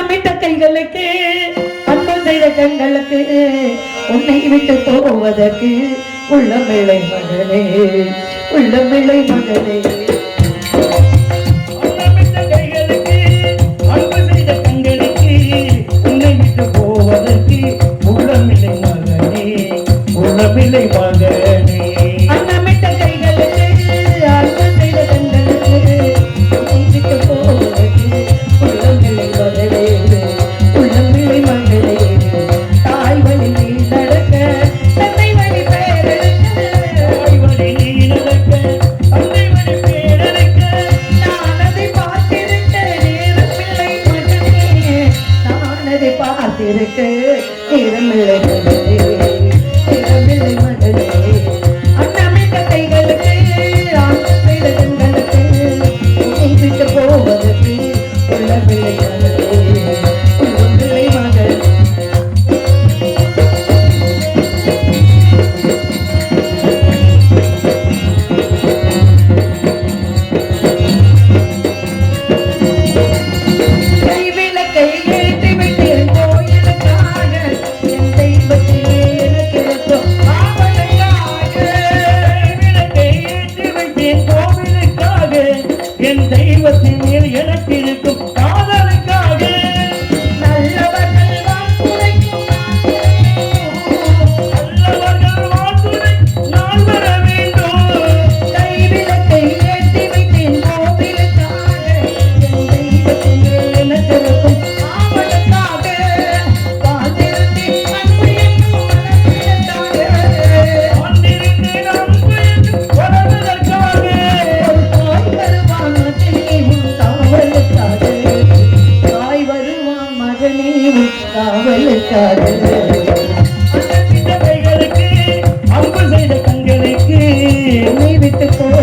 அன்னமிட்ட கைகளுக்கு அன்பு செய்த கண்களுக்கு உன்னை விட்டு போவதற்கு உள்ளமில்லை மகனே உள்ளமில்லை மகனே அன்னமிட்ட கைகளுக்கு அன்பு போவதற்கு உள்ளமில்லை மகனே உள்ளமில்லை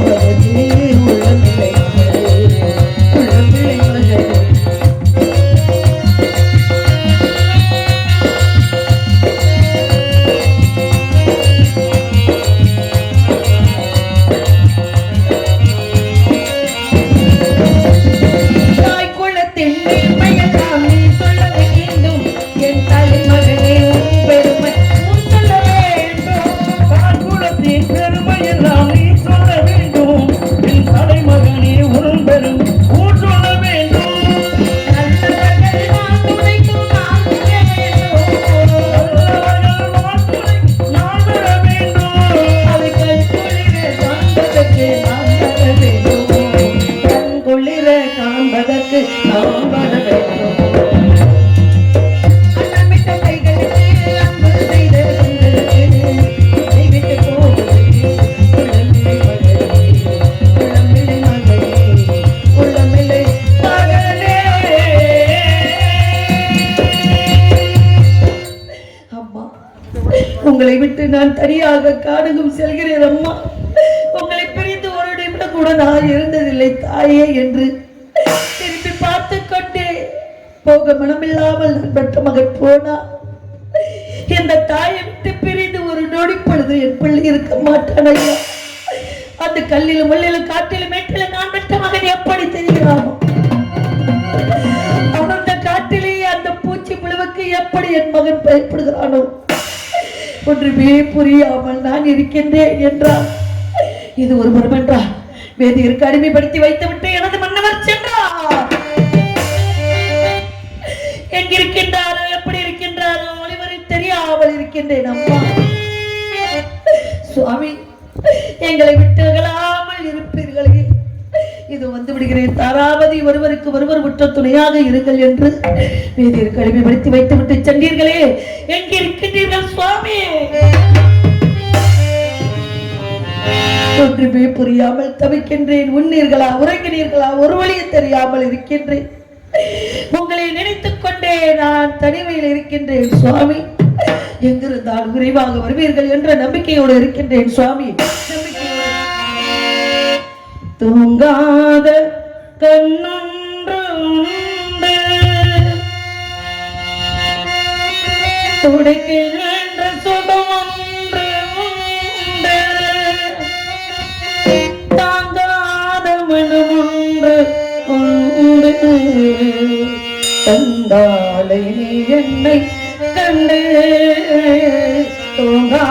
விட்டு உங்களை விட்டு நான் தனியாக காடுகும் செல்கிறேன் அம்மா. உங்களை பிரிந்து ஒரு நிமிடம் கூட நான் இருந்ததில்லை தாயே என்று திரும்பி பார்த்து கொண்டே போக மனமில்லாமல் நான் பெற்ற மகன் போனா. இந்த தாயை விட்டு பிரிந்து ஒரு நொடி பொழுது என் பிள்ளை இருக்க மாட்டான் ஐயா. அந்த கல்லிலும் முள்ளிலும் காட்டிலும் மேட்டிலும் நான் பெற்ற மகன் எப்படி தெரிகிறானோ அடர்ந்த காட்டிலேயே அந்த பூச்சி புழுவுக்கு எப்படி என் மகன் பயப்படுகிறானோ? ஒன்றுமே புரியாமல் நான் இருக்கின்றேன் என்றார். இது ஒரு புறம் என்றார் கடுமைப்படுத்தி அடிமைப்படுத்தி வைத்துவிட்டு எனது மன்னவர் சென்றார். எங்கிருக்கின்றாரோ எப்படி இருக்கின்றாரோ ஒளிவரை தெரியாமல் இருக்கின்றேன் அம்மா. சுவாமி எங்களை விட்டு அகலாமல் இருப்பீர்களே. இது வந்து விடுகிறேன். தாராவதி ஒருவருக்கு ஒருவர் உற்ற துணையாக இருங்கள் என்று வேதியிற்கு அடிமைப்படுத்தி வைத்துவிட்டு சென்றீர்களே. எங்கிருக்கின்றீர்கள் சுவாமி ஒன்றுமே புரியாமல் தவிக்கின்றேன். உண்ணீர்களா? உறங்கினீர்களா? ஒரு வழியை தெரியாமல் இருக்கின்றேன். உங்களை நினைத்துக் கொண்டே நான் தனிமையில் இருக்கின்றேன் சுவாமி. எங்கிருந்தால் விரைவாக வருவீர்கள் என்ற நம்பிக்கையோடு இருக்கின்றேன் சுவாமி. தூங்காத கண்ணொன்று துடைக்கின்ற தாங்காத நீ என்னை கண்டு தூங்கா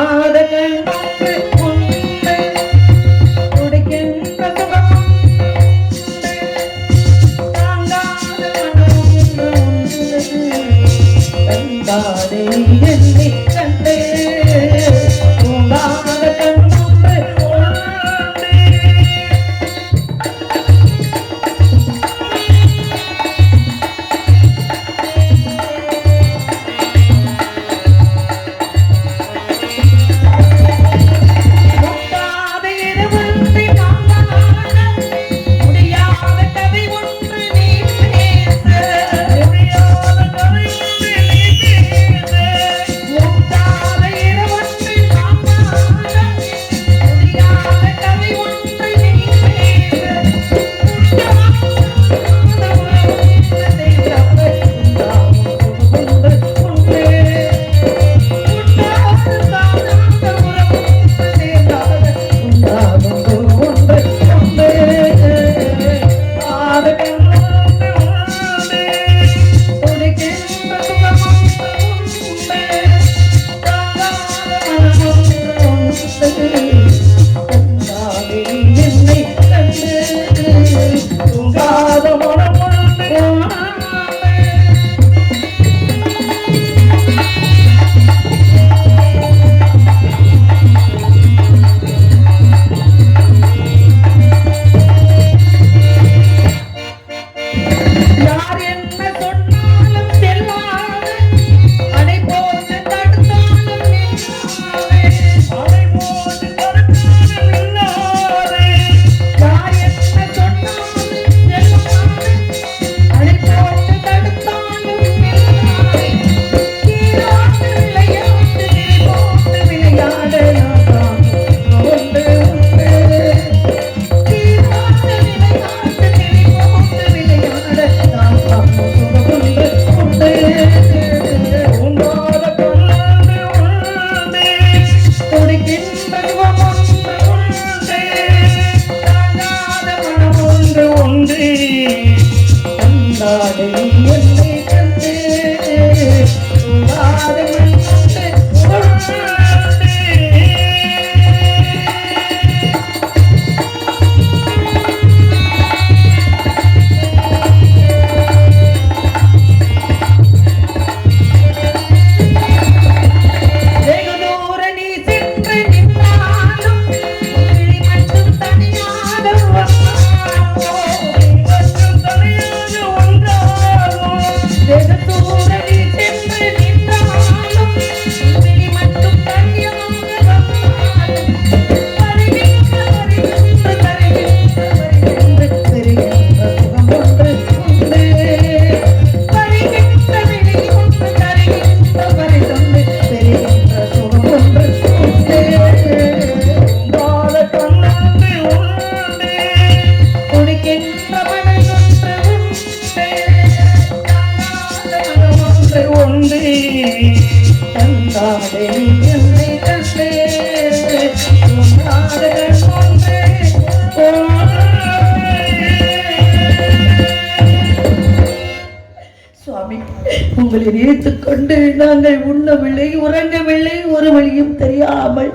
உங்களை நினைத்து கொண்டு நாங்கள் உண்ணவில்லை உறங்கவில்லை ஒரு வழியும் தெரியாமல்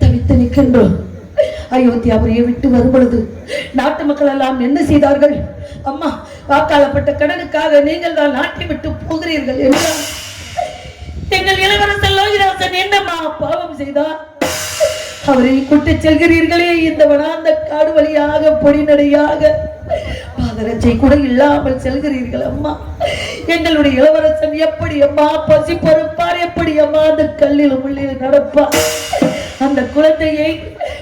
தவித்து நிற்கின்றோம். அயோத்தியாபுரியை விட்டு வரும்பொழுது நாட்டு மக்கள் எல்லாம் என்ன செய்தார்கள்? அம்மா வாக்காளப்பட்ட கடனுக்காக நீங்கள் தான் நாட்டை விட்டு போகிறீர்கள் என்றார். எங்கள் இளவரசன் லோகிராசன் என்னம்மா பாவம் செய்தார்? அவரை கூட்டிச் செல்கிறீர்களே இந்த வனாந்த காடு வழியாக பொடிநடையாக இறைச்சி கூட இல்லாமல் செல்கிறீர்கள் அம்மா. எங்களுடைய இளவரசன் எப்படி அம்மா? பசி பொறுப்பார் எப்படி அம்மா? அந்த கல்லில் உள்ளே நடப்பார். அந்த குழந்தையை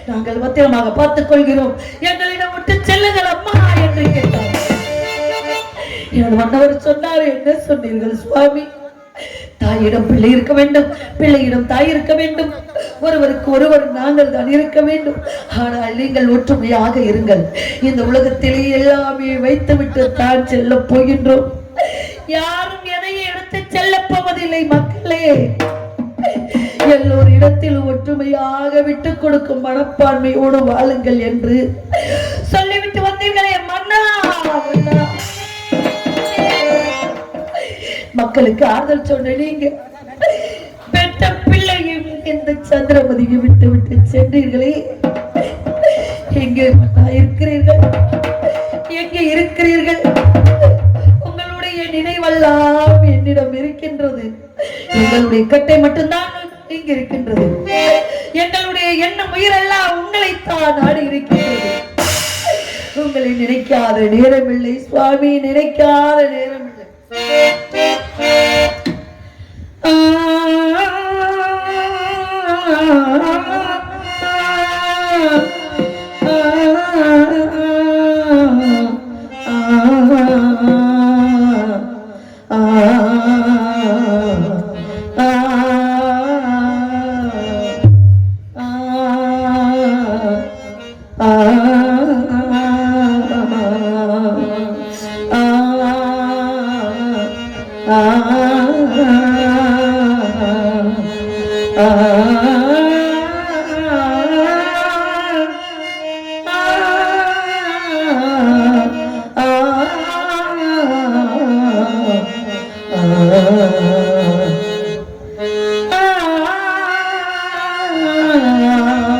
நாங்கள் பத்திரமாக பார்த்துக் கொள்கிறோம். எங்களிடம் விட்டு செல்லுங்கள் அம்மா என்று கேட்டார். எனது மன்னவர் சொன்னார் என்ன சொன்னீர்கள் சுவாமி? தாயிடம் பிள்ளை இருக்க வேண்டும். பிள்ளையிடம் தாய் இருக்க வேண்டும். ஒருவருக்கு ஒருவர் நாங்கள் தான் இருக்க வேண்டும். ஆனால் நீங்கள் ஒற்றுமையாக இருங்கள். இந்த உலகத்திலே எல்லாமே வைத்துவிட்டு தான் செல்ல போகின்றோம். யாரும் எதையும் எடுத்து செல்ல போவதில்லை மக்களே. எல்லோரிடத்தில் ஒற்றுமையாக விட்டுக் கொடுக்கும் மனப்பான்மையோடு வாழுங்கள் என்று சொல்லிவிட்டு வந்தீர்களே மன்னா. மக்களுக்கு ஆறுதல் சொன்ன நீங்க பெற்ற பிள்ளையும் இந்த சந்திரமதியை விட்டு விட்டு சென்றீர்களே. எங்கே இருக்கிறீர்கள்? எங்கே இருக்கிறீர்கள்? உங்களுடைய நினைவெல்லாம் என்னிடம் இருக்கின்றது. எங்களுடைய கட்டை மட்டும்தான் இங்கு இருக்கின்றது. எங்களுடைய எண்ணம் உயிரெல்லாம் உங்களைத்தான் நாடி இருக்கின்றது. உங்களை நினைக்காத நேரமில்லை சுவாமி. நினைக்காத நேரம் நேரமில்லை না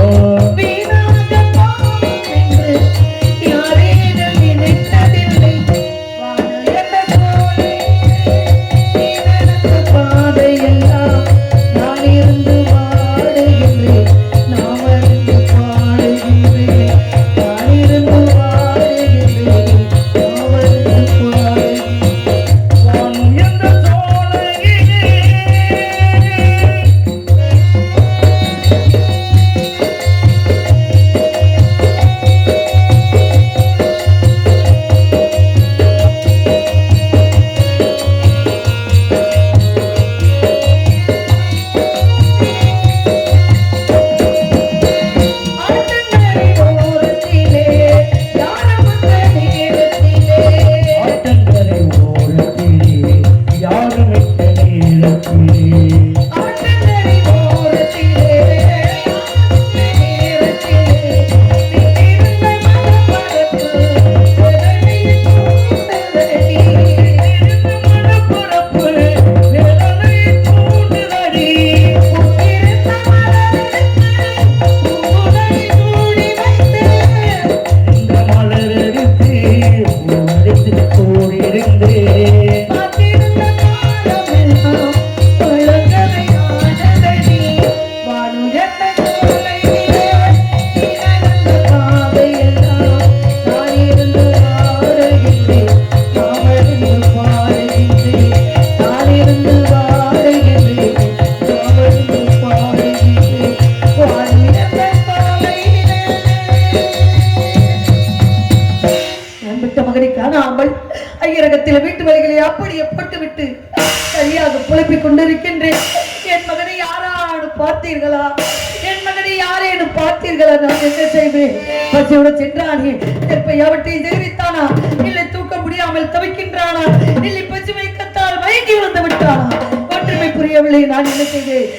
போது பசியோட சென்றானே. தெற்பையாவற்றை தெரிவித்தானா? இல்லை தூக்க முடியாமல் தவிக்கின்றானா? இல்லை பசுமை கத்தால் மயங்கி வந்து விட்டானா? ஒற்றுமை புரியவில்லை. நான் என்ன செய்தேன்?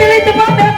திளைத்து பார்த்தேன்.